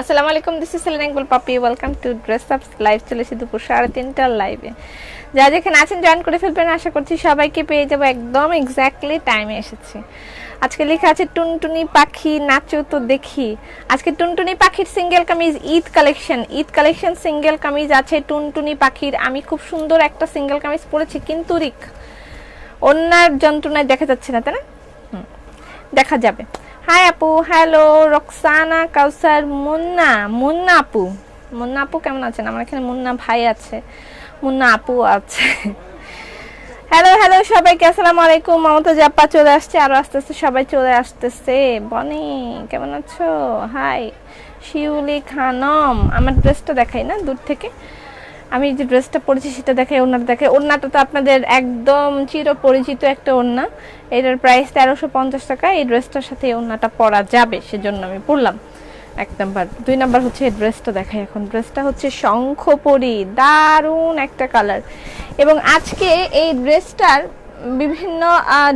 আসসালামু আলাইকুম this is Selina Papi welcome to dress up live চলেছি দুপুর সাড়ে তিনটার লাইভে যা যেখানে আছেন জয়েন করে ফেলবেন, আশা করছি সবাইকে পেয়ে যাব একদম এক্স্যাক্টলি টাইমে এসেছি। আজকে লেখা আছে, টুনটুনি পাখি নাচো তো দেখি। আজকে টুনটুনি পাখির single kameez, Eid collection Eid collection single kameez আছে, টুনটুনি পাখির। আমি খুব সুন্দর একটা সিঙ্গেল কামিজ পরেছি, কিন্তু রিক, অন্যার যন্ত্রণায় দেখা যাচ্ছে না, তাই না? দেখা যাবে। হাই আপু হ্যালো রক্সানা কাউসার মুন্না মুন্না আপু মুন্না আপু কেমন আছেন? আমার এখানে মুন্না ভাই আছে। মুন্না আপু আছে। হ্যালো হ্যালো সবাইকে আসসালামু আলাইকুম। মমতা জাপ্পা চলে আসছে। আরও আস্তে আস্তে সবাই চলে আসতেছে। বনি, কেমন আছো? হাই শিউলি খানম। আমার ড্রেসটা দেখাই না, দূর থেকে। আমি যে ড্রেসটা পরেছি সেটা দেখাই ওনাটা দেখাই ওড়নাটা তো আপনাদের একদম চির পরিচিত একটা ওড়না। এটার প্রাইস তেরোশো পঞ্চাশ টাকা। এই ড্রেসটার সাথে এই ওড়নাটা পরা যাবে, সেজন্য আমি পরলাম। এক নাম্বার দুই নাম্বার হচ্ছে এই ড্রেসটা দেখাই এখন। ড্রেসটা হচ্ছে শঙ্খপরি। দারুণ একটা কালার এবং আজকে এই ড্রেসটার বিভিন্ন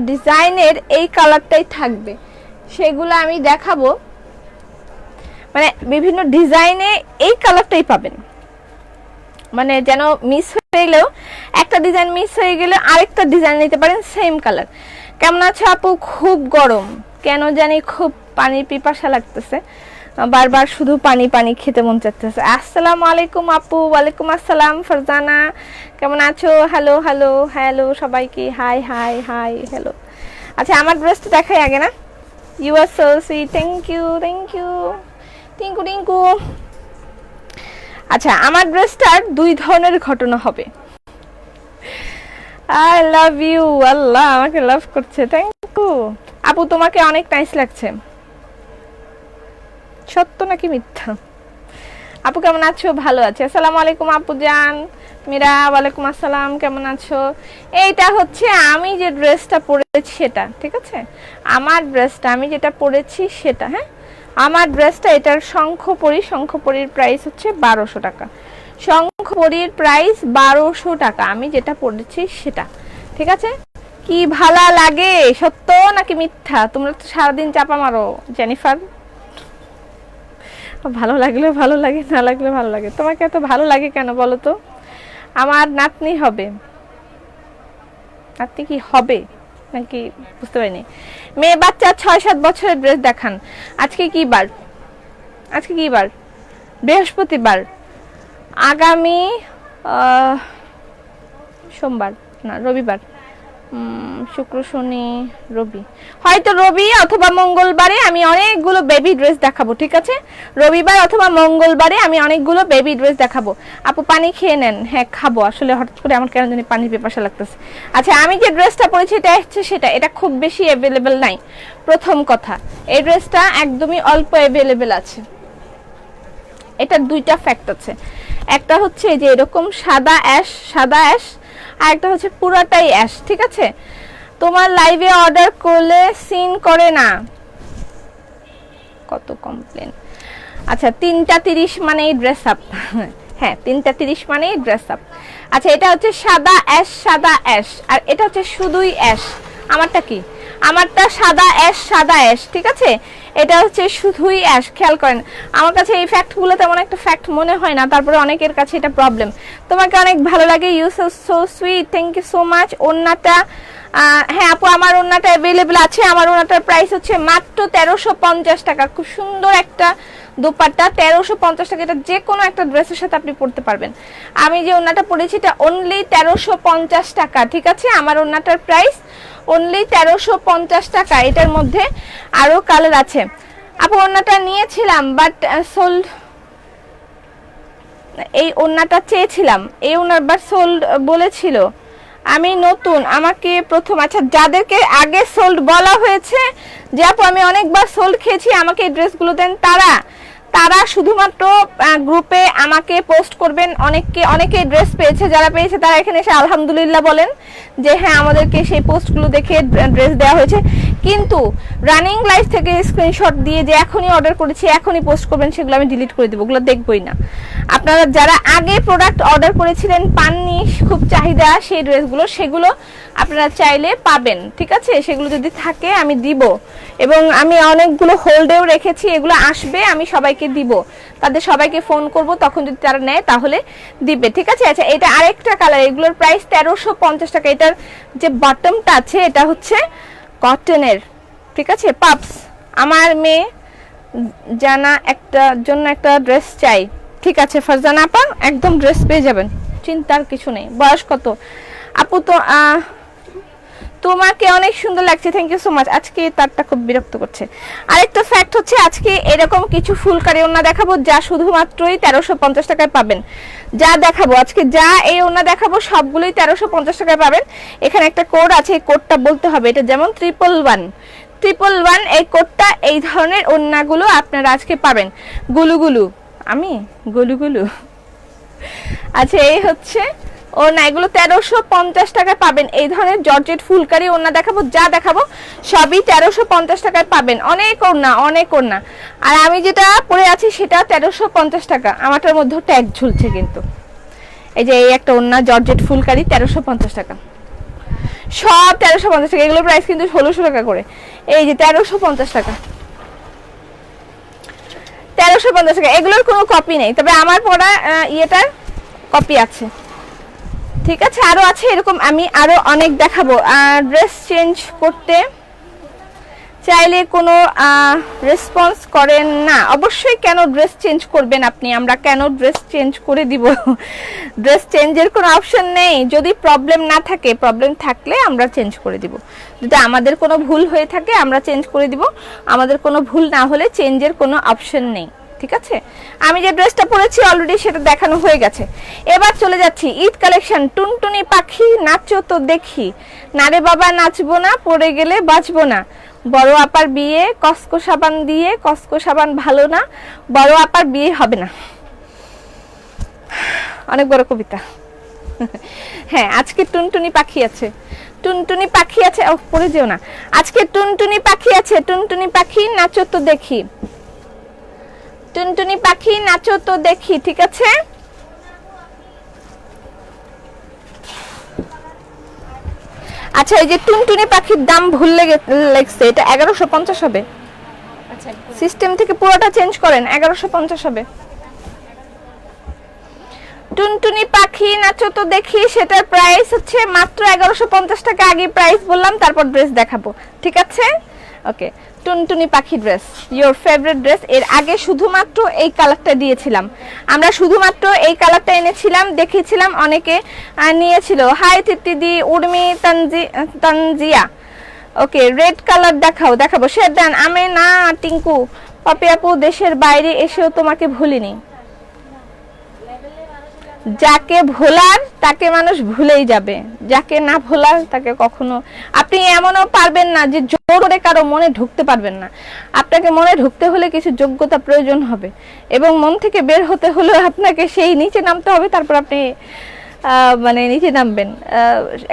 ডিজাইনের এই কালারটাই থাকবে। সেগুলো আমি দেখাবো। মানে বিভিন্ন ডিজাইনে এই কালারটাই পাবেন। মানে যেন মিস হয়ে গেলেও একটা ডিজাইন মিস হয়ে গেলে আরেকটা ডিজাইন নিতে পারেন সেম কালার কেমন আছে আপু? খুব গরম। কেন জানি খুব পানির পিপাসা লাগতেছে। বারবার শুধু পানি পানি খেতে মন চাচ্ছে আসসালামু আলাইকুম আপু, ওয়ালাইকুম আসসালাম, ফারজানা। কেমন আছো? হ্যালো হ্যালো হ্যালো সবাইকে। হাই হাই হাই হ্যালো আচ্ছা আমার ড্রেসটা দেখাই আগে না? You are so sweet thank you thank you Tinku Tinku. আচ্ছা আমার ড্রেসটার দুই ধরনের ঘটনা হবে। আই লাভ ইউ আল্লাহ আমাকে লাভ করছে থ্যাংক ইউ আপু, তোমাকে অনেক নাইস লাগছে। সত্য নাকি মিথ্যা? আপু, কেমন আছো? ভালো আছে। আসসালামু আলাইকুম, আপু জান। মীরা, ওয়ালাইকুম আসসালাম, কেমন আছো? এইটা হচ্ছে আমি যে ড্রেসটা পরেছি সেটা, ঠিক আছে? আমার ড্রেসটা আমি যেটা পরেছি সেটা হ্যাঁ? আমার ড্রেসটা এটার শঙ্খপরি শঙ্খপরির প্রাইস হচ্ছে বারোশো টাকা। শঙ্খপরির প্রাইস বারোশো টাকা। আমি যেটা পরেছি সেটা। ঠিক আছে? কি ভালো লাগে? সত্য নাকি মিথ্যা? তোমরা তো সারাদিন চাপা মারো, জেনিফার। ভালো লাগলে ভালো লাগে, না লাগলে ভালো লাগে। তোমাকে এত ভালো লাগে কেন বলো তো? আমার নাতনি হবে। নাতনি কি হবে? নাকি বুঝতে পারিনি। মেয়ে বাচ্চা ছয় সাত বছরের ড্রেস দেখান। আজকে কি বার? আজকে কি বার? বৃহস্পতিবার। আগামী সোমবার, না, রবিবার। শুক্র, শনি, রবি। হয়তো রবি অথবা মঙ্গলবারে আমি অনেকগুলো বেবি ড্রেস দেখাবো, ঠিক আছে? রবিবার অথবা মঙ্গলবারে আমি অনেকগুলো বেবি ড্রেস দেখাবো। আপু, পানি খেয়ে নেন। হ্যাঁ খাব। আসলে হঠাৎ করে আমার কেন জানি পানির পেপাসা লাগতেছে। আচ্ছা আমি যে ড্রেসটা পরেছি, এটা হচ্ছে সেটা। এটা খুব বেশি অ্যাভেলেবেল নাই। প্রথম কথা, এই ড্রেসটা একদমই অল্প অ্যাভেলেবেল আছে। এটার দুইটা ফ্যাক্ট আছে। একটা হচ্ছে যে এরকম সাদা অ্যাশ সাদা অ্যাশ আর একটা হচ্ছে পুরাটাই অ্যাশ ঠিক আছে? তোমার লাইভে অর্ডার করলে সিন করে না। কত কমপ্লেন আচ্ছা তিনটা তিরিশ মানেই ড্রেস আপ হ্যাঁ তিনটা তিরিশ মানেই ড্রেস আপ আচ্ছা এটা হচ্ছে সাদা অ্যাশ সাদা অ্যাশ আর এটা হচ্ছে শুধুই অ্যাশ আমারটা কি? আমারটা সাদা অ্যাশ সাদা অ্যাশ, ঠিক আছে? এটা হচ্ছে শুধুই অ্যাশ, খেয়াল করেন। আমার কাছে এই ফ্যাক্টগুলো তেমন একটা ফ্যাক্ট মনে হয় না, তারপরে অনেকের কাছে এটা প্রবলেম তোমাকে অনেক ভালো লাগে you so so sweet thank you so much ওন্নাটা হ্যাঁ আপু, আমার ওন্নাটা অ্যাভেলেবেল আছে। আমার ওন্নাটার প্রাইস হচ্ছে মাত্র তেরোশো পঞ্চাশ টাকা। খুব সুন্দর একটা দোপাট্টা, তেরোশো পঞ্চাশ টাকা। এটা যে কোনো একটা ড্রেসের সাথে আপনি পরতে পারবেন। আমি যে ওন্নাটা পরেছি, এটা অনলি তেরোশো পঞ্চাশ টাকা, ঠিক আছে? আমার ওন্নাটার প্রাইস অনলি তেরোশো পঞ্চাশ টাকা। এটার মধ্যে আরও কালার আছে। আপু ওন্নাটা নিয়েছিলাম বাট সোল্ড এই ওন্নাটা চেয়েছিলাম। এই ওনার বার সোল্ড বলেছিল। আমি নতুন, আমাকে প্রথম আচ্ছা যাদেরকে আগে সোল্ড বলা হয়েছে, যে আপু, আমি অনেকবার সোল্ড খেয়েছি, আমাকে এই ড্রেসগুলো দেন তারা। তারা শুধুমাত্র গ্রুপে আমাকে পোস্ট করবেন। অনেককে, অনেকে ড্রেস পেয়েছে, যারা পেয়েছে তারা এখানে এসে আলহামদুলিল্লাহ বলেন যে হ্যাঁ আমাদেরকে সেই পোস্টগুলো দেখে ড্রেস দেওয়া হয়েছে। কিন্তু রানিং লাইফ থেকে স্ক্রিনশট দিয়ে যে এখনই অর্ডার করেছি, এখনই পোস্ট করবেন, সেগুলো আমি ডিলিট করে দেবো, ওগুলো দেখবই না। আপনারা যারা আগে প্রোডাক্ট অর্ডার করেছিলেন, পাননি, খুব চাহিদা, সেই ড্রেসগুলো সেগুলো আপনারা চাইলে পাবেন, ঠিক আছে? সেগুলো যদি থাকে, আমি দিব। এবং আমি অনেকগুলো হোল্ডেও রেখেছি, এগুলো আসবে, আমি সবাইকে দিব। তাদের সবাইকে ফোন করব, তখন যদি তারা নেয়, তাহলে দিবে, ঠিক আছে? আচ্ছা এটা আরেকটা কালার এগুলোর প্রাইস তেরোশো পঞ্চাশ টাকা। এটার যে বটমটা আছে, এটা হচ্ছে কটনের ঠিক আছে? পাপস আমার মেয়ে জানা একটা, জন্য একটা ড্রেস চাই। ঠিক আছে, ফারজানা আপা? একদম ড্রেস পেয়ে যাবেন। চিন্তার কিছু নেই। বয়স কত? আপু তো তোমাকে অনেক সুন্দর লাগছে থ্যাংক ইউ সো মাচ আজকে তারটা খুব বিরক্ত করছে। আরেকটা ফ্যাক্ট হচ্ছে, আজকে এরকম কিছু ফুলকারি ওনা দেখাবো যা শুধুমাত্রই তেরোশো পঞ্চাশ টাকায় পাবেন। যা দেখাবো, আজকে যা এই ওনা দেখাবো সবগুলোই তেরোশো পঞ্চাশ টাকায় পাবেন। এখানে একটা কোড আছে, এই কোডটা বলতে হবে। এটা যেমন ট্রিপল ওয়ান ট্রিপল ওয়ান এই কোডটা এই ধরনের ওন্নাগুলো আপনারা আজকে পাবেন। গুলুগুলু। আমি? গুলুগুলু। আচ্ছা এই হচ্ছে ও না, এগুলো তেরোশো পঞ্চাশ টাকায় পাবেন। এই ধরনের জর্জেট ফুলকারি ওড়না দেখাবো, যা দেখাবো, সবই তেরোশো পঞ্চাশ টাকায় পাবেন। অনেক ওড়না অনেক ওড়না। আর আমি যেটা পরে আছি সেটা তেরোশো পঞ্চাশ টাকা। আমারটার মধ্যে ট্যাগ ঝুলছে কিন্তু। এই যে এই একটা ওড়না, জর্জেট ফুলকারি, তেরোশো পঞ্চাশ টাকা। সব তেরোশো পঞ্চাশ টাকা। এগুলোর প্রাইস কিন্তু ষোলোশো টাকা করে। এই যে তেরোশো পঞ্চাশ টাকা। তেরোশো পঞ্চাশ টাকা। এগুলোর কোনো কপি নেই। তবে আমার পড়া ইয়েটার কপি আছে। ঠিক আছে, আরও আছে এরকম, আমি আরও অনেক দেখাবো। ড্রেস চেঞ্জ করতে চাইলে কোনো রেসপন্স করেন না। অবশ্যই কেন ড্রেস চেঞ্জ করবেন আপনি? আমরা কেন ড্রেস চেঞ্জ করে দিব? ড্রেস চেঞ্জের কোনো অপশন নেই। যদি প্রবলেম না থাকে প্রবলেম থাকলে আমরা চেঞ্জ করে দিব। যদি আমাদের কোনো ভুল হয়ে থাকে, আমরা চেঞ্জ করে দিব। আমাদের কোনো ভুল না হলে চেঞ্জের কোনো অপশন নেই। ঠিক আছে? আমি যে ড্রেসটা পরেছি অলরেডি সেটা দেখানো হয়ে গেছে। এবার চলে যাচ্ছি ঈদ কালেকশন টুনটুনি পাখি, নাচো তো দেখি। নারে বাবা, নাচবো না, পড়ে গেলে বাঁচবো না। বড় আপার বিয়ে, কসকো সাবান দিয়ে, কসকো সাবান ভালো না, বড় আপার বিয়ে হবে না। অনেক বড় কবিতা। হ্যাঁ আজকে টুনটুনি পাখি আছে। টুনটুনি পাখি আছে, ও, পড়ে যেও না। আজকে টুনটুনি পাখি আছে, টুনটুনি পাখি, নাচো তো দেখি। টুনটুনি পাখি নাচো তো দেখি ঠিক আছে? আচ্ছা এই যে টুনটুনি পাখির দাম ভুল লেগে লেগছে এটা এগারোশো পঞ্চাশ হবে। আচ্ছা সিস্টেম থেকে পুরোটা চেঞ্জ করেন এগারোশো পঞ্চাশ হবে। টুনটুনি পাখি নাচো তো দেখি সেটার প্রাইস হচ্ছে মাত্র এগারোশো পঞ্চাশ টাকা আগে প্রাইস বললাম তারপর ড্রেস দেখাবো ঠিক আছে? ওকে টুনটুনি পাখি ড্রেস ইওর ফেভারিট ড্রেস এর আগে শুধুমাত্র এই কালারটা দিয়েছিলাম। আমরা শুধুমাত্র এই কালারটা এনেছিলাম দেখেছিলাম অনেকে নিয়েছিল। Hi তিত্তিদি, Urmi, Tanji Tanzia. Okay red colour দেখাও, দেখাবো। শেরদান আমি না টিঙ্কু পপি আপু দেশের বাইরে এসেও তোমাকে ভুলিনি। যাকে ভোলার, তাকে মানুষ ভুলেই যাবে। যাকে না ভোলার, তাকে কখনো আপনি এমনও পারবেন না যে জোর করে মনে ঢুকতে পারবেন না। আপনাকে মনে ঢুকতে হলে কিছু যোগ্যতা প্রয়োজন হবে। এবং মন থেকে বের হতে হলে আপনাকে সেই নিচে নামতে হবে, তারপর আপনি মানে নিচে নামবেন।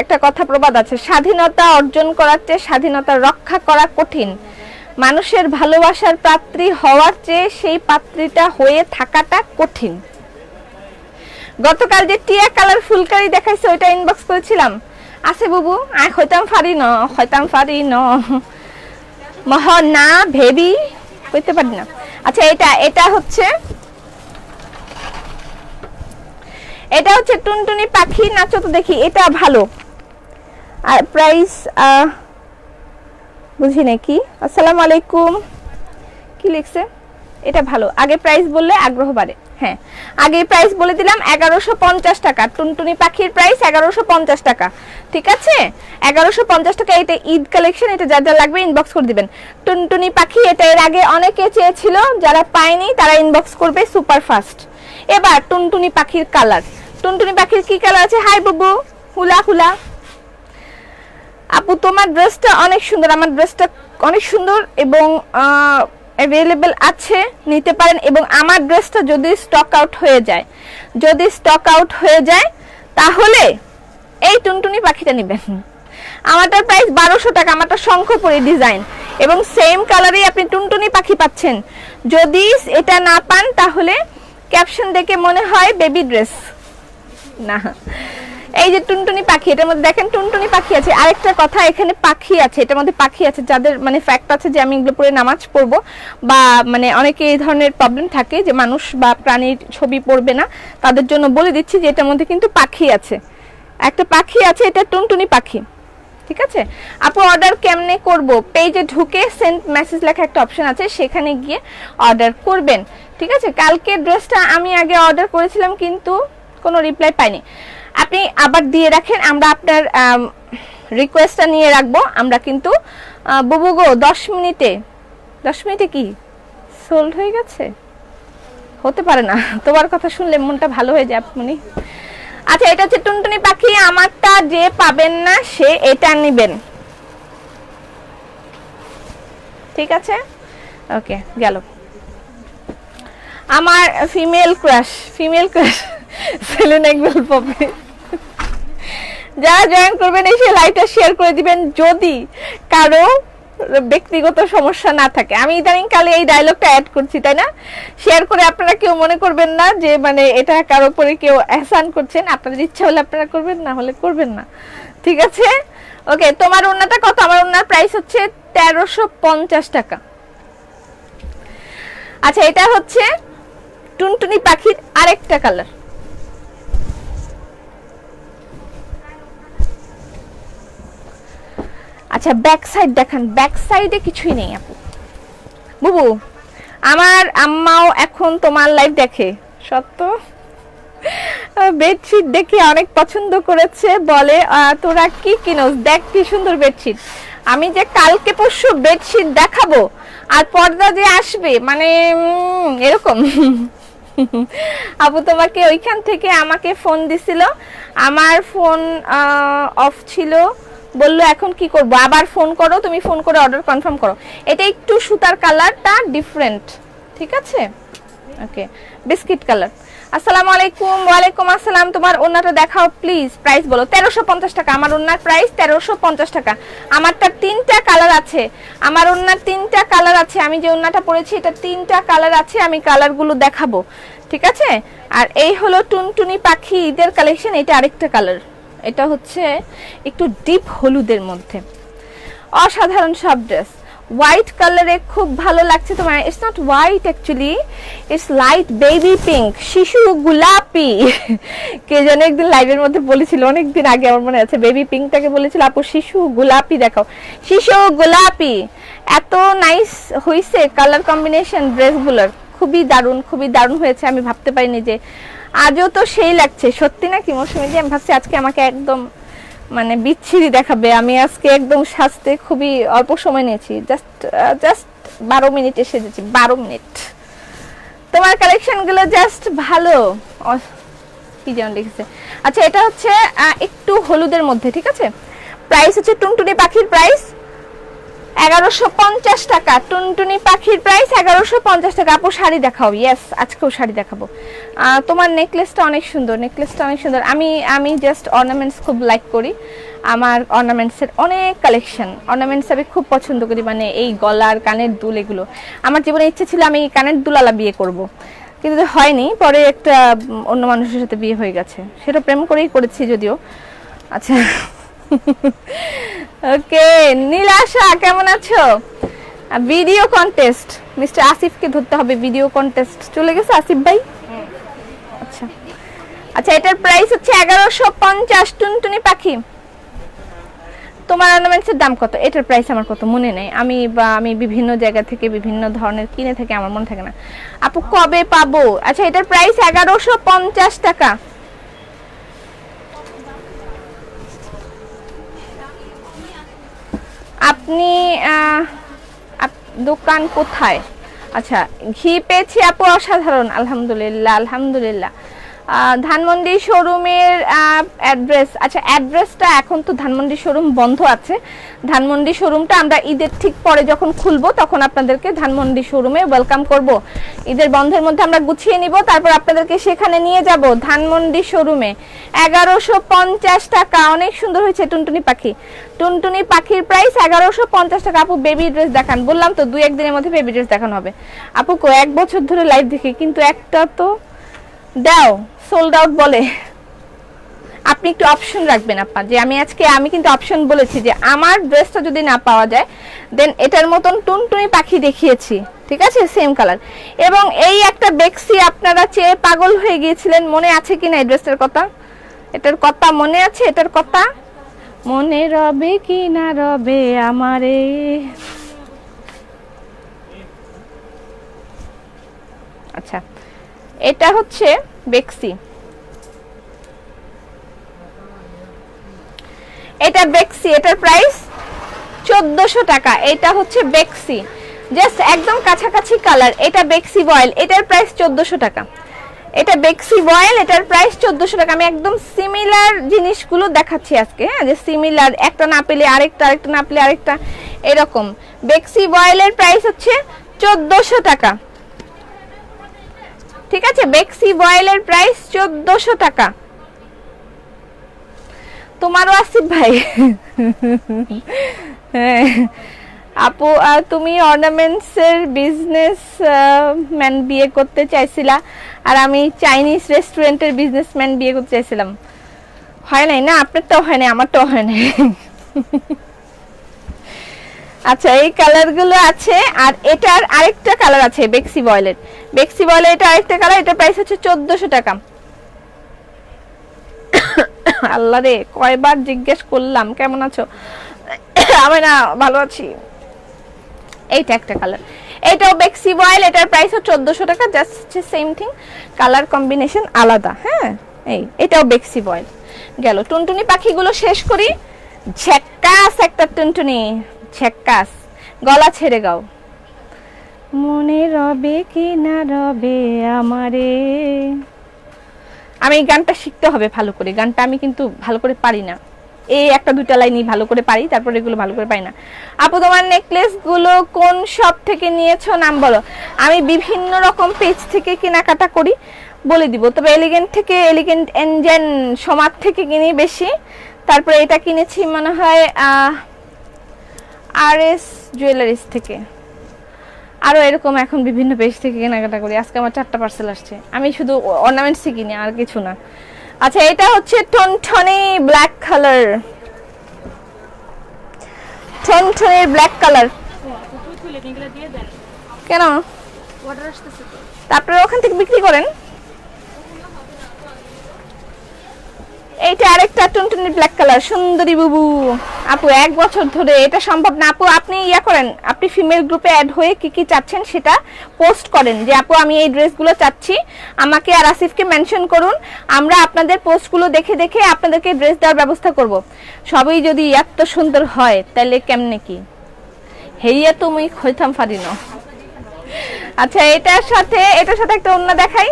একটা কথা প্রবাদ আছে, স্বাধীনতা অর্জন করার চেয়ে স্বাধীনতা রক্ষা করা কঠিন। মানুষের ভালোবাসার পাত্রী হওয়ার চেয়ে সেই পাত্রীটা হয়ে থাকাটা কঠিন। গতকাল যে টিয়া কালার ফুলকারি দেখাইছে, ওইটা ইনবক্স করেছিলাম। আছে বুবু আয় হইতাম ফারি ন, হইতাম ফারি ন। মহ না ভেবি, কইতে পারি না। আচ্ছা এটা এটা হচ্ছে এটা হচ্ছে টুনটুনি পাখি, নাচো তো দেখি, এটা ভালো। আর প্রাইস বুঝি নাকি আসসালামু আলাইকুম। কি লিখছে? এটা ভালো। আগে প্রাইস বললে আগ্রহ বাড়ে। হ্যাঁ আগে প্রাইস বলে দিলাম এগারোশো পঞ্চাশ টাকা। টুনটুনি পাখির প্রাইস এগারোশো পঞ্চাশ টাকা। ঠিক আছে? এগারোশো পঞ্চাশ টাকা এটা ঈদ কালেকশন এটা যা যা লাগবে ইনবক্স করে দিবেন। টুনটুনি পাখি, এটা এর আগে অনেকে চেয়েছিল, যারা পায়নি তারা ইনবক্স করবে সুপার ফাস্ট এবার টুনটুনি পাখির কালার টুনটুনি পাখির কি কালার আছে? হাই বুবু। হুলা হুলা। আপু, তোমার ড্রেসটা অনেক সুন্দর, আমার ড্রেসটা অনেক সুন্দর এবং অ্যাভেলেবেল আছে, নিতে পারেন এবং আমার ড্রেসটা যদি স্টক আউট হয়ে যায়। যদি স্টক আউট হয়ে যায়, তাহলে এই টুনটুনি পাখিটা নেবেন। আমারটার প্রাইস বারোশো টাকা, আমারটা শঙ্খপুরি ডিজাইন এবং সেম কালারেই আপনি টুনটুনি পাখি পাচ্ছেন। যদি এটা না পান, তাহলে ক্যাপশন দেখে মনে হয় বেবি ড্রেস না। এই যে টুনটুনি পাখি, এটার মধ্যে দেখেন টুনটুনি পাখি আছে। আরেকটা কথা, এখানে পাখি আছে, এটার মধ্যে পাখি আছে, যাদের মানে ফ্যাক্ট আছে যে আমি এগুলো পরে নামাজ পড়ব বা মানে অনেকে এই ধরনের প্রবলেম থাকে যে মানুষ বা প্রাণীর ছবি পড়বে না, তাদের জন্য বলে দিচ্ছি যে এটার মধ্যে কিন্তু পাখি আছে। একটা পাখি আছে, এটা টুনটুনি পাখি। ঠিক আছে? আপু অর্ডার কেমনে করব? পেজে ঢুকে সেন্ট মেসেজ লেখা একটা অপশন আছে, সেখানে গিয়ে অর্ডার করবেন। ঠিক আছে? কালকে ড্রেসটা আমি আগে অর্ডার করেছিলাম, কিন্তু কোনো রিপ্লাই পাইনি। আপনি আবার দিয়ে রাখেন, আমরা আপনার রিকোয়েস্টটা নিয়ে রাখব। আমরা কিন্তু বুবু গো, দশ মিনিটে দশ মিনিটে কি? সোল্ড হয়ে গেছে? হতে পারে না। তোমার কথা শুনলে মনটা ভালো হয়ে যায় আপনি আচ্ছা এটা হচ্ছে টুনটুনি পাখি, আমারটা যে পাবেন না, সে এটা নেবেন। ঠিক আছে? ওকে, গেল। আমার ফিমেল ক্রাশ ফিমেল ক্রাশ, সেলেন একবেল পপে যারা জয়েন করবেন, এসে লাইভটা শেয়ার করে দিবেন যদি কারও ব্যক্তিগত সমস্যা না থাকে। আমি ইদানিং কালে এই ডায়লগটা অ্যাড করছি, তাই না? শেয়ার করে আপনারা কেউ মনে করবেন না যে মানে এটা কারও উপরে কেউ এহসান করছেন। আপনাদের ইচ্ছা হলে আপনারা করবেন, না হলে করবেন না। ঠিক আছে? ওকে তোমার ওন্নাটা কত? আমার ওন্নার প্রাইস হচ্ছে তেরোশো পঞ্চাশ টাকা। আচ্ছা এটা হচ্ছে টুনটুনি পাখির আরেকটা কালার আচ্ছা ব্যাক সাইড দেখান। ব্যাক সাইডে কিছুই নেই আপু। বুবু, আমার আম্মাও এখন তোমার লাইভ দেখে। সত্য? বেডশিট দেখে অনেক পছন্দ করেছে। বলে তোরা কি কিনোস? দেখ কি সুন্দর বেডশিট আমি যে কালকে পরশু বেডশিট দেখাবো, আর পর্দা যে আসবে মানে এরকম। আপু তোমাকে ওইখান থেকে আমাকে ফোন দিছিল। আমার ফোন অফ ছিল। বলল, এখন কি করব? আবার ফোন করো, তুমি ফোন করে অর্ডার কনফার্ম করো। এটা একটু সুতার কালারটা ডিফারেন্ট ঠিক আছে? ওকে বিস্কিট কালার আসসালামু আলাইকুম, ওয়ালাইকুম আসসালাম। তোমার ওন্নাটা দেখাও প্লিজ প্রাইস বলো। তেরোশো পঞ্চাশ টাকা। আমার ওন্নার প্রাইস তেরোশো পঞ্চাশ টাকা। আমারটা তিনটা কালার আছে। আমার ওন্নার তিনটা কালার আছে। আমি যে ওন্নাটা পরেছি, এটা তিনটা কালার আছে। আমি কালারগুলো দেখাবো, ঠিক আছে? আর এই হলো টুনটুনি পাখি। ঈদের কালেকশন এটা আরেকটা কালার এটা হচ্ছে একটু ডিপ হলুদের মধ্যে। অসাধারণ সব ড্রেস হোয়াইট কালারে খুব ভালো লাগছে তোমার। It's not white actually it's light baby pink শিশু গোলাপি। কে যেন একদিন লাইভের মধ্যে বলেছিল, অনেকদিন আগে আমার মনে আছে বেবি পিঙ্কটাকে বলেছিল, আপু, শিশু গোলাপি দেখাও। শিশু গোলাপি। এত নাইস হয়েছে কালার কম্বিনেশন ড্রেসগুলোর খুবই দারুণ খুবই দারুণ হয়েছে। আমি ভাবতে পারিনি যে আজও তো সেই লাগছে। সত্যি নাকি মৌসুমি যে আমি ভাবছি আজকে আমাকে একদম মানে বিচ্ছিরি দেখাবে। আমি আজকে একদম সাজতে খুবই অল্প সময় নিয়েছি। জাস্ট জাস্ট বারো মিনিটে সেজেছি বারো মিনিট। তোমার কালেকশনগুলো জাস্ট ভালো। কি যেন লিখেছে। আচ্ছা এটা হচ্ছে একটু হলুদের মধ্যে, ঠিক আছে? প্রাইস হচ্ছে টুনটুনি পাখির প্রাইস এগারোশো পঞ্চাশ টাকা। টুনটুনি পাখির প্রাইস এগারোশো পঞ্চাশ টাকা। আপু, শাড়ি দেখাও। ইয়েস আজকেও শাড়ি দেখাবো। তোমার নেকলেসটা অনেক সুন্দর। নেকলেসটা অনেক সুন্দর। আমি আমি জাস্ট অর্নামেন্টস খুব লাইক করি। আমার অর্নামেন্টসের অনেক কালেকশন অর্নামেন্টস আমি খুব পছন্দ করি মানে এই গলার কানের দুল এগুলো। আমার জীবনে ইচ্ছে ছিল আমি কানের দুলালা বিয়ে করব। কিন্তু হয়নি। পরে একটা অন্য মানুষের সাথে বিয়ে হয়ে গেছে। সেটা প্রেম করেই করেছি যদিও। আচ্ছা। ওকে নীলাশা কেমন আছো? ভিডিও কন্টেস্ট মিস্টার আসিফকে ধরতে হবে ভিডিও কন্টেস্ট চলে গেছে আসিফ ভাই? আচ্ছা। আচ্ছা এটার প্রাইস হচ্ছে এগারোশো পঞ্চাশ টুনটুনি পাখি। তোমার অর্নামেন্টসের দাম কত? এটার প্রাইস আমার কত? মনে নেই। আমি বা আমি বিভিন্ন জায়গা থেকে, বিভিন্ন ধরনের কিনে থাকি, আমার মনে থাকে না। আপু, কবে পাবো? আচ্ছা এটার প্রাইস এগারোশো পঞ্চাশ টাকা। আপনি আপ- দোকান কোথায়? আচ্ছা ঘি পেয়েছি আপু অসাধারণ আলহামদুলিল্লাহ আলহামদুলিল্লাহ। ধানমন্ডি শোরুমের অ্যাড্রেস আচ্ছা অ্যাড্রেসটা এখন তো ধানমন্ডি শোরুম বন্ধ আছে। ধানমন্ডি শোরুমটা আমরা ঈদের ঠিক পরে যখন খুলবো, তখন আপনাদেরকে ধানমন্ডি শোরুমে ওয়েলকাম করব। ঈদের বন্ধের মধ্যে আমরা গুছিয়ে নিব, তারপর আপনাদেরকে সেখানে নিয়ে যাব ধানমন্ডি শোরুমে। এগারোশো পঞ্চাশ টাকা, অনেক সুন্দর হয়েছে টুনটুনি পাখি। টুনটুনি পাখির প্রাইস এগারোশো পঞ্চাশ টাকা। আপু বেবি ড্রেস দেখান। বললাম তো দু একদিনের মধ্যে বেবি ড্রেস দেখানো হবে। আপু এক বছর ধরে লাইভ দেখি, কিন্তু একটা তো দাও সোল্ড আউট বলে। আপনি একটু অপশন রাখবেন, আপা, যে আমি আজকে, আমি কিন্তু অপশন বলেছি যে আমার ড্রেসটা যদি না পাওয়া যায় দেন এটার মতন টুনটুনি পাখি দেখিয়েছি, ঠিক আছে? সেম কালার এবং এই একটা বেক্সি আপনারা চেয়ে পাগল হয়ে গিয়েছিলেন, মনে আছে কি না এই ড্রেসটার কথা? এটার কথা মনে আছে? এটার কথা? মনে রবে কি না রবে আমারে? আচ্ছা। এটা হচ্ছে বেক্সি। এটা বেক্সি, এটার প্রাইস চোদ্দশো টাকা। এটা হচ্ছে বেক্সি। জাস্ট একদম কাছাকাছি কালার। এটা বেক্সি বয়েল, এটার প্রাইস চোদ্দশো টাকা। এটা বেক্সি বয়েল, এটার প্রাইস চোদ্দশো টাকা। আমি একদম সিমিলার জিনিসগুলো দেখাচ্ছি আজকে হ্যাঁ যে সিমিলার একটা না পেলে আরেকটা আরেকটা না পেলে আরেকটা, এরকম। বেক্সি বয়েলের প্রাইস হচ্ছে চোদ্দশো টাকা। ঠিক আছে বেক্সি বয়েলের প্রাইস চোদ্দশো টাকা। তোমারও আসিফ ভাই। হ্যাঁ। আপু তুমি অর্নামেন্টস এর বিজনেস ম্যান বিয়ে করতে চাইছিলা, আর আমি চাইনিজ রেস্টুরেন্টের বিজনেসম্যান বিয়ে করতে চাইছিলাম। হয় নাই না? আপনারটাও হয় নাই, আমারটাও হয় নাই। আচ্ছা এই কালারগুলো আছে, আর এটার আরেকটা কালার আছে বেক্সি বয়েলের বেক্সি বয়েলের এটা আরেকটা কালার এটা প্রাইস হচ্ছে চোদ্দশো টাকা। আল্লাহ রে, কয়বার জিজ্ঞেস করলাম, কেমন আছো? আমি না, ভালো আছি। এইটা একটা কালার এটাও বেক্সি বয়েল এটার প্রাইস হচ্ছে চোদ্দশো টাকা জাস্ট হচ্ছে সেম থিং কালার কম্বিনেশন আলাদা হ্যাঁ? এই, এটাও বেক্সি বয়েল গেল, টুনটুনি পাখিগুলো শেষ করি। ঝেক্কাস একটা টুনটুনি। ঝেক্কাস গলা ছেড়ে গাও। মনে রবে কি না রবে আমারে। আমি এই গানটা শিখতে হবে ভালো করে গানটা আমি কিন্তু ভালো করে পারি না। এই একটা দুইটা লাইনই ভালো করে পারি তারপর এগুলো ভালো করে পাই না। আপু তোমার নেকলেসগুলো কোন শপ থেকে নিয়েছো নাম বলো। আমি বিভিন্ন রকম পেজ থেকে কেনাকাটা করি বলে দিব। তবে এলিগেন্ট থেকে এলিগেন্ট এনজেন সমাজ থেকে কিনি বেশি। তারপরে এটা কিনেছি মনে হয় আর এস জুয়েলারিস থেকে। আরও এরকম এখন বিভিন্ন পেজ থেকে কেনাকাটা করি। আজকে আমার চারটা পার্সেল আসছে। আমি শুধু অর্নামেন্টসই কিনি আর কিছু না। আচ্ছা এটা হচ্ছে টনটনি ব্ল্যাক কালার টনটনি ব্ল্যাক কালার কেন? তারপরে ওখান থেকে বিক্রি করেন। এইটা আরেকটা টুনটুনি ব্ল্যাক কালার সুন্দরী বুবু। আপু, এক বছর ধরে এটা সম্ভব না। আপু, আপনি ইয়া করেন, আপনি ফিমেল গ্রুপে অ্যাড হয়ে কি কি চাচ্ছেন সেটা পোস্ট করেন। যে আপু, আমি এই ড্রেসগুলো চাচ্ছি, আমাকে আর আসিফকে মেনশন করুন। আমরা আপনাদের পোস্টগুলো দেখে দেখে আপনাদেরকে ড্রেস দেওয়ার ব্যবস্থা করব। সবই যদি এত সুন্দর হয়, তাহলে কেমনে কি? হেইয়া তুমি খৈথাম ফারি না আচ্ছা এটার সাথে এটার সাথে একটা অন্য দেখাই।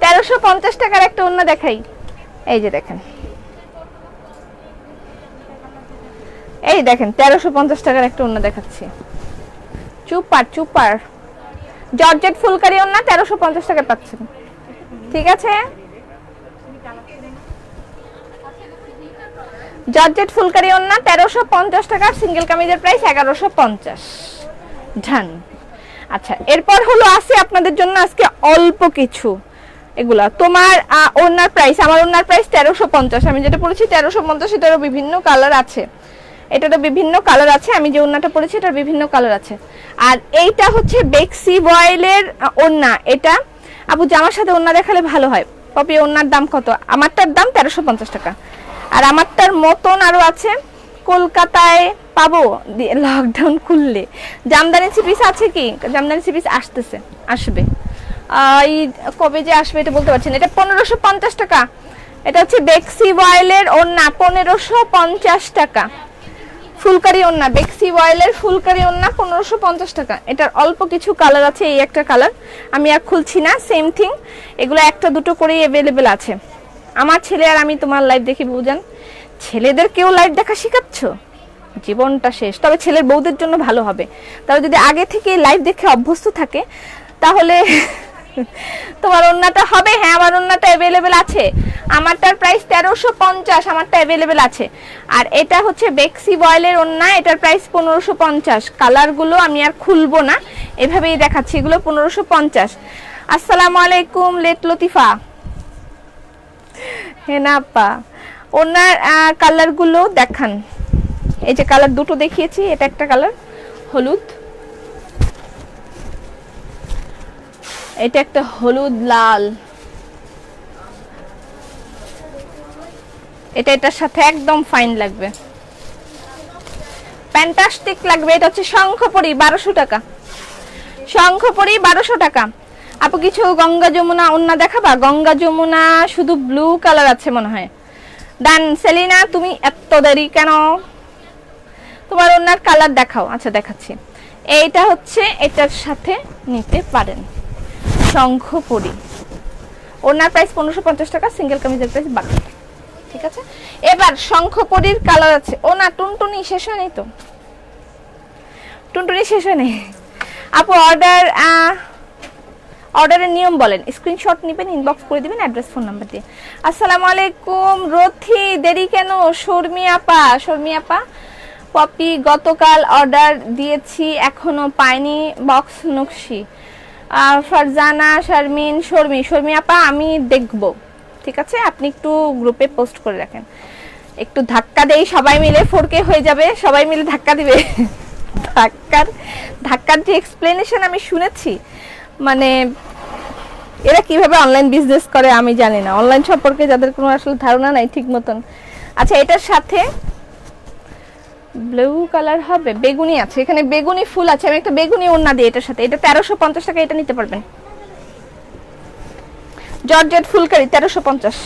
তেরোশো পঞ্চাশ টাকার একটা অন্য দেখাই। এই যে দেখেন। এই দেখেন, তেরোশো পঞ্চাশ টাকার একটা ওন্না দেখাচ্ছি। Super super. জর্জেট ফুলকারি ওন্না তেরোশো পঞ্চাশ টাকা পাচ্ছেন। ঠিক আছে? জর্জেট ফুলকারি ওন্না তেরোশো পঞ্চাশ টাকার সিঙ্গেল কামিজের প্রাইস এগারোশো পঞ্চাশ। ডান আচ্ছা এরপর হলো আছে আপনাদের জন্য আজকে অল্প কিছু। এগুলা, তোমার ওনার প্রাইস আমার ওনার প্রাইস তেরোশো পঞ্চাশ। আমি যেটা পড়েছি তেরোশো পঞ্চাশ এটারও বিভিন্ন কালার আছে। এটারও বিভিন্ন কালার আছে, আমি যে ওন্নাটা পরেছি এটার বিভিন্ন কালার আছে। আর এইটা হচ্ছে বেক্সি বয়েলের ওন্না এটা, আপু জামার সাথে ওন্না দেখালে ভালো হয়। পপি ওন্নার দাম কত? আমারটার দাম তেরোশো পঞ্চাশ টাকা। আর আমারটার মতন আরও আছে, কলকাতায় পাবো। লকডাউন খুললে। জামদানি সিপিস আছে কি? জামদানি সিপিস আসতেছে, আসবে। এই কবে যে আসবে এটা বলতে পারছি না। এটা পনেরোশো পঞ্চাশ টাকা। এটা হচ্ছে বেক্সি বয়েলের ওন্না পনেরোশো পঞ্চাশ টাকা। ফুলকারি ওন্না বেক্সি অয়েলের ফুলকারি ওন্না পনেরোশো পঞ্চাশ টাকা। এটার অল্প কিছু কালার আছে, এই একটা কালার আমি আর খুলছি না সেম থিং এগুলো একটা দুটো করেই অ্যাভেলেবেল আছে। আমার ছেলে আর আমি তোমার লাইভ দেখি বুঝান ছেলেদের কেউ লাইভ দেখা শেখাচ্ছ? জীবনটা শেষ। তবে ছেলের বউদের জন্য ভালো হবে। তবে যদি আগে থেকে লাইভ দেখে অভ্যস্ত থাকে, তাহলে তোমার ওন্নাটা হবে? হ্যাঁ আমার ওন্নাটা অ্যাভেলেবেল আছে। আমারটার প্রাইস তেরোশো পঞ্চাশ, আমারটা অ্যাভেলেবেল আছে। আর এটা হচ্ছে বেক্সি বয়েলের ওন্না এটার প্রাইস পনেরোশো পঞ্চাশ। কালারগুলো আমি আর খুলবো না। এভাবেই দেখাচ্ছি, এগুলো পনেরোশো পঞ্চাশ। আসসালামু আলাইকুম, লেট লতিফা। হেনা আপা। ওনার কালারগুলো দেখান। এই যে কালার দুটো দেখিয়েছি, এটা একটা কালার হলুদ। এটা একটা হলুদ লাল। এটা এটার সাথে একদম ফাইন লাগবে। ফ্যান্টাস্টিক লাগবে। এটা হচ্ছে শঙ্খপরি, বারোশো টাকা। শঙ্খপরি, বারোশো টাকা। আপু, কিছু গঙ্গা যমুনা অন্য দেখাবা? গঙ্গা যমুনা শুধু ব্লু কালার আছে মনে হয়। ডান, সেলিনা, তুমি এত দেরি কেন? তোমার ওনার কালার দেখাও। আচ্ছা দেখাচ্ছি। এইটা হচ্ছে এটার সাথে নিতে পারেন। শঙ্খপুরি ওনার প্রাইস পনেরোশো পঞ্চাশ টাকা সিঙ্গেল কামিজের প্রাইস বারো ঠিক আছে? এবার শঙ্খপুরির কালার আছে। ও না, টুনটুনি শেষ হয়নি তো? টুনটুনি শেষ হয়নি? আপু অর্ডার অর্ডারের নিয়ম বলেন। স্ক্রিনশট নেবেন ইনবক্স করে দিবেন অ্যাড্রেস ফোন নাম্বার দিয়ে। আসসালামু আলাইকুম, রথি, দেরি কেন? শর্মি আপা শর্মি আপা। পপি, গতকাল অর্ডার দিয়েছি, এখনও পাইনি বক্স নকশি। ফারজানা, শারমিন, শর্মি। শর্মি আপা, আমি দেখব। ঠিক আছে? আপনি একটু গ্রুপে পোস্ট করে রাখেন। একটু ধাক্কা দেই সবাই মিলে। ফোরকে হয়ে যাবে। সবাই মিলে ধাক্কা দিবে। ধাক্কার ধাক্কার যে এক্সপ্লেনেশন আমি শুনেছি মানে এরা কীভাবে অনলাইন বিজনেস করে আমি জানি না। অনলাইন সম্পর্কে যাদের কোনো আসলে ধারণা নাই ঠিক মতন। আচ্ছা এটার সাথে ব্লু কালার হবে, বেগুনি আছে। এখানে বেগুনি ফুল আছে, আমি একটা বেগুনি ওড়না দিই এটার সাথে। এটা তেরোশো পঞ্চাশ টাকা, এটা নিতে পারবেন। জর্জেট ফুলকারি তেরোশো পঞ্চাশ।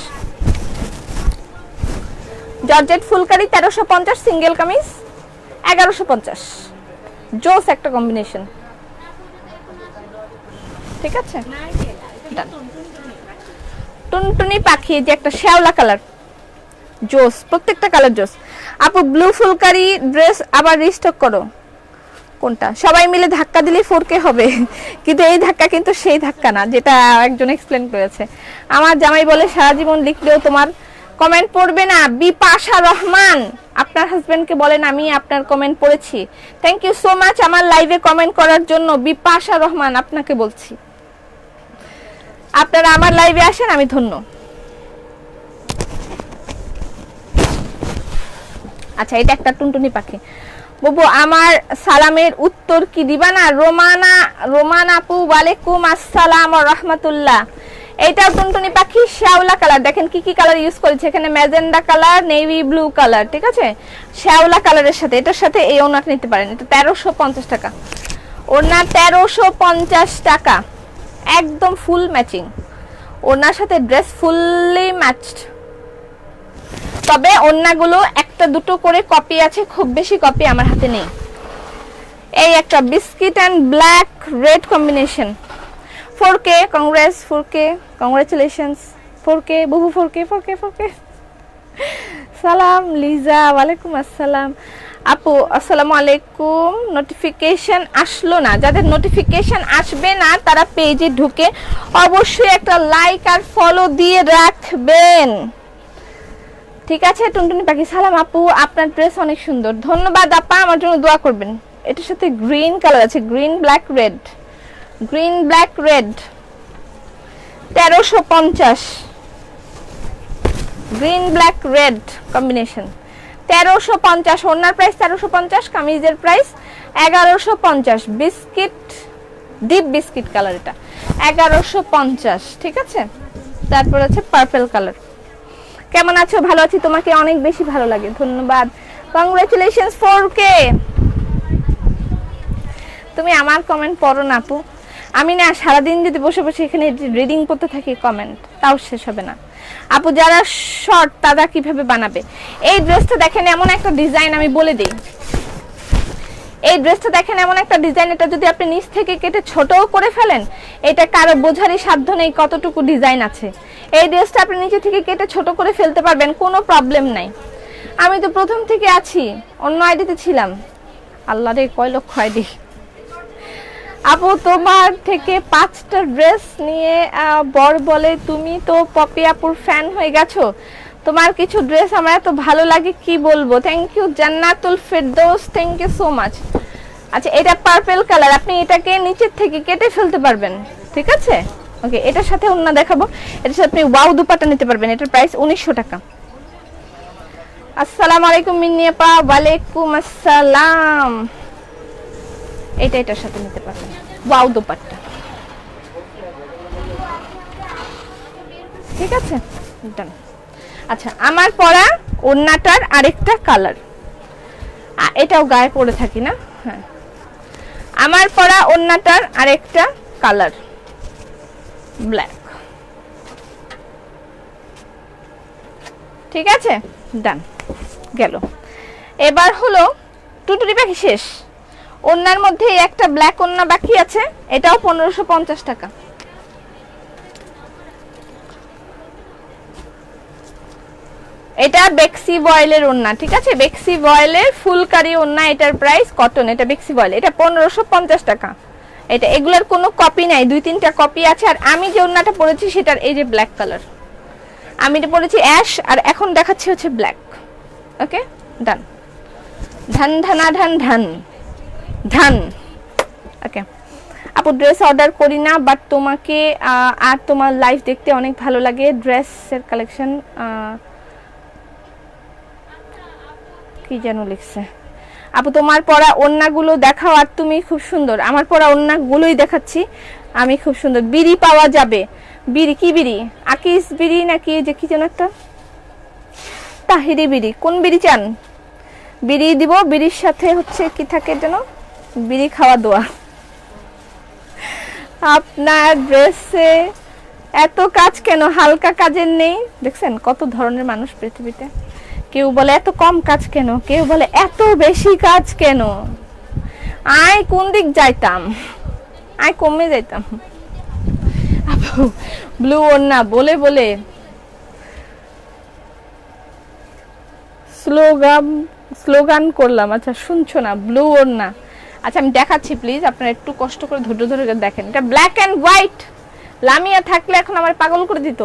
জর্জেট ফুলকারি তেরোশো পঞ্চাশ, সিঙ্গেল কামিজ এগারোশো পঞ্চাশ। জোস একটা কম্বিনেশন। ঠিক আছে? টুনটুনি পাখি, যে একটা শ্যাওলা কালার। জোস, প্রত্যেকটা কালার জোস। আপু ব্লু ফুলকারি ড্রেস আবার রিস্টক করো। কোনটা? সবাই মিলে ধাক্কা দিলে ফোরকে হবে। কিন্তু এই ধাক্কা কিন্তু সেই ধাক্কা না, যেটা একজন এক্সপ্লেন করেছে। আমার জামাই বলে, সারা জীবন লিখলেও তোমার কমেন্ট পড়বে না। বিপাশা রহমান, আপনার হাজবেন্ডকে বলেন, আমি আপনার কমেন্ট পড়েছি। থ্যাংক ইউ সো মাচ আমার লাইভে কমেন্ট করার জন্য। বিপাশা রহমান, আপনাকে বলছি। আপনারা আমার লাইভে আসেন, আমি ধন্য। আচ্ছা এটা একটা টুনটুনি পাখি। বাবু, আমার সালামের উত্তর কি দিবা না? রোমানা, রোমান আপু, ওয়ালাইকুম আসসালাম রহমতুল্লাহ। এইটাও টুনটুনি পাখি শ্যাওলা কালার। দেখেন কি কি কালার ইউজ করেছে। এখানে magenta colour, navy blue colour, ঠিক আছে? শ্যাওলা কালারের সাথে, এটার সাথে এই ওনাটা নিতে পারেন। এটা তেরোশো পঞ্চাশ টাকা। ওনার তেরোশো পঞ্চাশ টাকা। একদম ফুল ম্যাচিং ওনার সাথে ড্রেস ফুললি ম্যাচড তবে অন্যগুলো একটা দুটো করে কপি আছে, খুব বেশি কপি আমার হাতে নেই। এই একটা biscuit and black red combination four K congress four K congratulations four K বহু four K four K four K সালাম, লিজা, ওয়ালাইকুম আসসালাম। আপু, আসসালামু আলাইকুম। নোটিফিকেশন আসলো না। যাদের নোটিফিকেশন আসবে না, তারা পেজে ঢুকে অবশ্যই একটা লাইক আর ফলো দিয়ে রাখবেন। ঠিক আছে, টুনটুনি পাখি। সালাম আপু, আপনার ড্রেস অনেক সুন্দর। ধন্যবাদ আপা, আমার জন্য দোয়া করবেন। এটার সাথে গ্রিন কালার আছে green black red green black red তেরোশো পঞ্চাশ। গ্রিন ব্ল্যাক রেড কম্বিনেশন তেরোশো পঞ্চাশ ওনার প্রাইস তেরোশো পঞ্চাশ, কামিজের প্রাইস এগারোশো পঞ্চাশ। বিস্কিট ডিপ বিস্কিট কালার এটা। এগারোশো পঞ্চাশ, ঠিক আছে? তারপর আছে পার্পেল কালার কেমন আছো? ভালো আছি। তোমাকে অনেক বেশি ভালো লাগে। ধন্যবাদ। কংগ্রেচুলেশন ফোর কে তুমি আমার কমেন্ট পড়ো না, আপু। আমি না সারাদিন যদি বসে বসে এখানে রিডিং করতে থাকি কমেন্ট তাও শেষ হবে না। আপু, যারা শর্ট তারা কীভাবে বানাবে? এই ড্রেসটা দেখেন, এমন একটা ডিজাইন আমি বলে দিই। এই ড্রেসটা দেখেন, এমন একটা ডিজাইন এটা যদি আপনি নিচ থেকে কেটে ছোটও করে ফেলেন, এটা কারও বোঝারই সাধ্য নেই কতটুকু ডিজাইন আছে। এই ড্রেসটা আপনি নিচে থেকে কেটে ছোট করে ফেলতে পারবেন, কোনো প্রবলেম নাই। আমি তো প্রথম থেকে আছি, অন্য আইডিতে ছিলাম। আল্লাহ রে, কয় লক্ষ আইডি আপু, তোমার থেকে পাঁচটা ড্রেস নিয়ে বর বলে, তুমি তো পপি আপুর ফ্যান হয়ে গেছো। তোমার কিছু ড্রেস আমার এত ভালো লাগে, কি বলব? Thank you Jannatul Ferdous thank you so much আচ্ছা এটা পার্পেল কালার আপনি এটাকে নিচের থেকে কেটে ফেলতে পারবেন, ঠিক আছে? ওকে এটার সাথে অন্য দেখাবো। এটার সাথে আপনি ওয়াও দুপাটা নিতে পারবেন, এটার প্রাইস উনিশশো টাকা। আসসালামু আলাইকুম, মিন্নি আপা, ওয়ালাইকুম আসসালাম। এটা এটার সাথে নিতে পারবেন ওয়াও দুপাট্টা। ঠিক আছে? Done. আচ্ছা আমার পরা ওড়নাটার আরেকটা কালার এটাও গায়ে পরে থাকি না? হ্যাঁ। আমার পরা ওড়নাটার আরেকটা কালার ব্ল্যাক ঠিক আছে? ডান গেল। এবার হলো টুটুরি পাখি শেষ। ওন্নার মধ্যে একটা ব্ল্যাক ওন্না বাকি আছে, এটাও পনেরোশো টাকা। এটা বেক্সি বয়েলের ওন্না, ঠিক আছে? বেক্সি বয়েলের ফুলকারি ওন্না, এটার প্রাইস কটন এটা বেক্সি বয়েল। এটা পনেরোশো পঞ্চাশ টাকা। এটা, এগুলোর কোনো কপি নাই, দুই তিনটা কপি আছে। আর আমি যে ওন্নাটা পরেছি, সেটার এই যে ব্ল্যাক কালার আমি এটা পরেছি অ্যাশ আর এখন দেখাচ্ছি হচ্ছে ব্ল্যাক ওকে ডান ধান, ধানা, ধান ধান। ধান। ওকে আপু ড্রেস অর্ডার করি না বাট তোমাকে আর তোমার লাইফ দেখতে অনেক ভালো লাগে। ড্রেসের কালেকশন কি যেন লিখছে? আপু, তোমার পরা ওন্নাগুলো দেখাও আর তুমি খুব সুন্দর। আমার পরা ওন্নাগুলোই দেখাচ্ছি। আমি খুব সুন্দর। বিড়ি পাওয়া যাবে। বিড়ি, কি বিড়ি? আকিস বিড়ি নাকি যে কি যেন একটা? তাহিরি বিড়ি। কোন বিড়ি চান? বিড়ি দিব। বিড়ির সাথে হচ্ছে কি থাকে যেন? বিড়ি খাওয়া দোয়া। আপনার ড্রেসে এত কাজ কেন? হালকা কাজের নেই। দেখছেন কত ধরনের মানুষ পৃথিবীতে। কেউ বলে, এত কম কাজ কেন? কেউ বলে, এত বেশি কাজ কেন? আয়, কোন দিক যাইতাম? আয়, কমে যাইতাম। ব্লু ওন্না বলে বলে। স্লোগান স্লোগান করলাম। আচ্ছা শুনছো না, ব্লু ওন্না আচ্ছা আমি দেখাচ্ছি প্লিজ আপনারা একটু কষ্ট করে ধৈর্য ধরে দেখেন। এটা ব্ল্যাক অ্যান্ড হোয়াইট লামিয়া থাকলে এখন আমার পাগল করে দিত।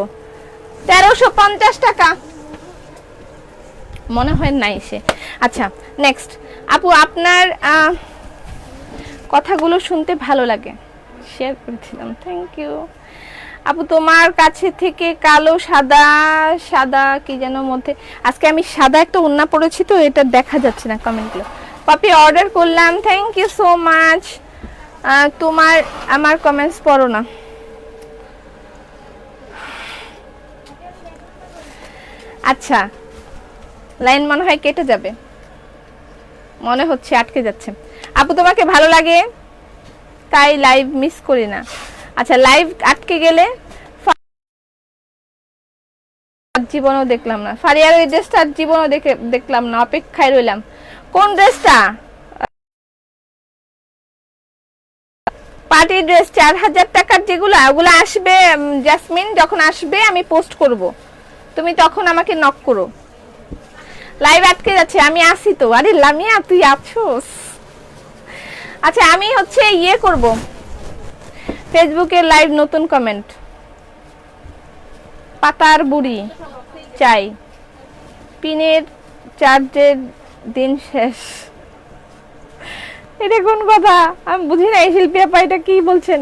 তেরোশো পঞ্চাশ টাকা। মনে হয় নাই সে। আচ্ছা নেক্সট আপু, আপনার কথাগুলো শুনতে ভালো লাগে। শেয়ার করেছিলাম থ্যাংক ইউ আপু, তোমার কাছে থেকে কালো, সাদা সাদা কি যেন মধ্যে, আজকে আমি সাদা একটা ওন্না পড়েছি তো, এটা দেখা যাচ্ছে না কমেন্টগুলো পাপি অর্ডার করলাম থ্যাংক ইউ সো মাচ তোমার, আমার কমেন্টস পড়ো না। আচ্ছা লাইন মনে হয় কেটে যাবে। মনে হচ্ছে আটকে যাচ্ছে। আপু, তোমাকে ভালো লাগে? তাই লাইভ মিস করি না। আচ্ছা লাইভ আটকে গেলে জীবনও দেখলাম না। ফারিয়ার ওই ড্রেসটা জীবনও দেখে দেখলাম না, অপেক্ষায় রইলাম। কোন ড্রেসটা? পার্টি ড্রেস চার হাজার টাকার যেগুলো, ওগুলো আসবে জাসমিন যখন আসবে আমি পোস্ট করব। তুমি তখন আমাকে নক করো। লাইভ আটকে যাচ্ছে, আমি আসি তো। আরে লামিয়া, তুই আছোস? আচ্ছা আমি হচ্ছে ইয়ে করব। ফেসবুকে লাইভ নতুন কমেন্ট পাতার বুড়ি, চাই। পিনের চার্জের দিন শেষ। এটা কোন কথা? আমি বুঝি না, এই শিল্পী আপা এটা কি বলছেন?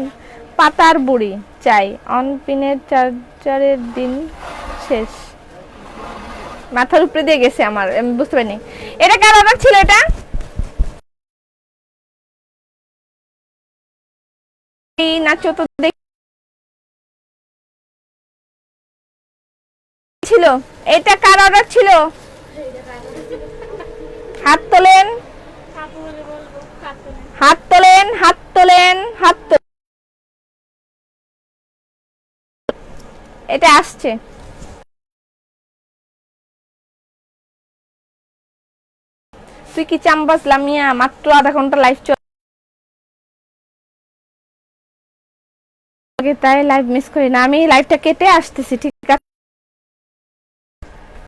পাতার বুড়ি, চাই। অন পিনের চার্জারের দিন শেষ। মাথার উপরে দিয়ে গেছে আমার, আমি বুঝতে পারিনি। এটা কার অর্ডার ছিল এটা? ছিল। এটা কার অর্ডার ছিল? হাত তোলেন। হাত তোলেন হাত তোলেন হাত তোলেন। এটা আসছে। তুই কি চাম্বাস লামিয়া মাত্র আধা ঘণ্টা লাইভ চল তাই লাইভ মিস করি না আমি লাইভটা কেটে আসতেছি ঠিক আছে